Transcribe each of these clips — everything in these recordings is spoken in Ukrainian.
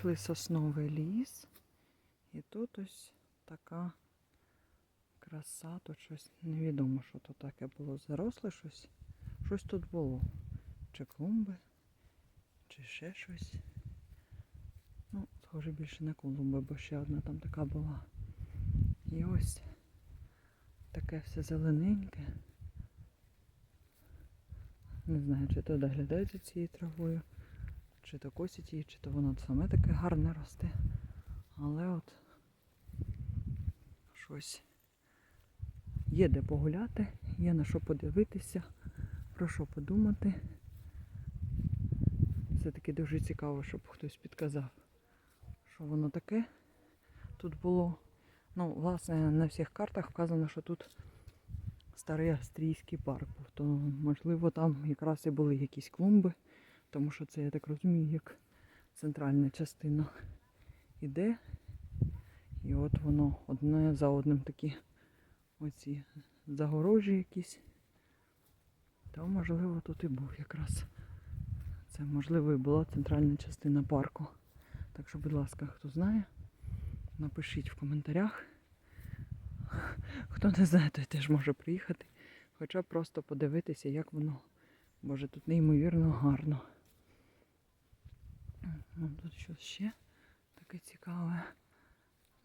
Прийшли сосновий ліс. І тут ось така краса, тут щось невідомо, що тут таке було. Заросле щось. Щось тут було. Чи клумби, чи ще щось. Ну, схоже більше на клумби, бо ще одна там така була. І ось таке все зелененьке. Не знаю, чи то доглядають за цією травою, чи то косять її, чи то воно саме таке гарне росте. Але от щось є де погуляти, є на що подивитися, про що подумати. Все-таки дуже цікаво, щоб хтось підказав, що воно таке тут було. Ну, власне, на всіх картах вказано, що тут старий австрійський парк. То, можливо, там якраз і були якісь клумби, тому що це, я так розумію, як центральна частина іде. І от воно одне за одним такі оці загорожі якісь. То, можливо, тут і був якраз. Це, можливо, і була центральна частина парку. Так що, будь ласка, хто знає, напишіть в коментарях. Хто не знає, той теж може приїхати. Хоча просто подивитися, як воно. Боже, тут неймовірно гарно. Ну, тут щось ще таке цікаве.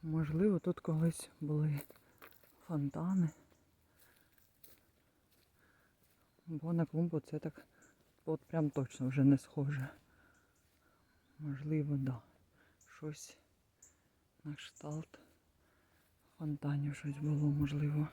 Можливо, тут колись були фонтани. Бо на клумбу це так от прям точно вже не схоже. Можливо, да. Щось на кшталт фонтанів щось було, можливо.